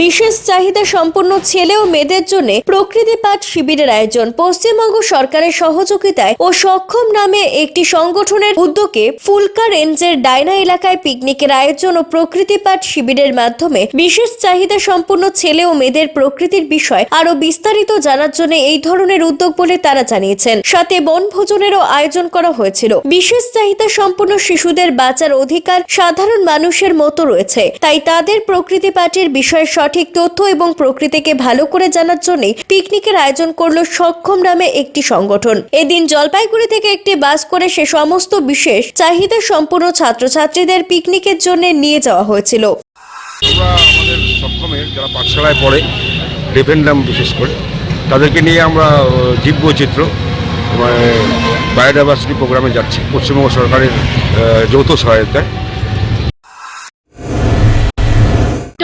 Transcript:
বিশেষ চাহিদা সম্পন্ন ছেলে ও মেয়েদের জন্য প্রকৃতি পাঠ শিবিরের আয়োজন। পশ্চিমবঙ্গ সরকারের সহযোগিতায় ও সক্ষম নামে একটি সংগঠনের উদ্যোগে ফুলকা রেঞ্জের ডায়না এলাকায় পিকনিকের আয়োজন ও প্রকৃতি পাঠ শিবিরের মাধ্যমে বিশেষ চাহিদা সম্পন্ন ছেলে ও মেয়েদের প্রকৃতির বিষয় আরও বিস্তারিত জানার জন্য এই ধরনের উদ্যোগ বলে তারা জানিয়েছেন। সাথে বনভোজনেরও আয়োজন করা হয়েছিল। বিশেষ চাহিদা সম্পন্ন শিশুদের বাঁচার অধিকার সাধারণ মানুষের মতো রয়েছে। তাই তাদের প্রকৃতি পাঠের বিষয়ে সঠিক তথ্য এবং প্রকৃতিকে ভালো করে জানার জন্য পিকনিকের আয়োজন করল সক্ষম নামে একটি সংগঠন। এদিন জলপাইগুড়ি থেকে একটি বাস করে সে সমস্ত বিশেষ চাহিদা সম্পন্ন ছাত্রছাত্রীদের পিকনিকের জন্য নিয়ে যাওয়া হয়েছিল। আমাদের যারা পাঠশালায় পড়ে রেফেন্ডাম বিশেষ করে, তাদেরকে নিয়ে আমরা মানে বায়োডাইভার্সিটি প্রোগ্রামে যাচ্ছি। পশ্চিমবঙ্গ সরকারের যৌথ সহায়তায়।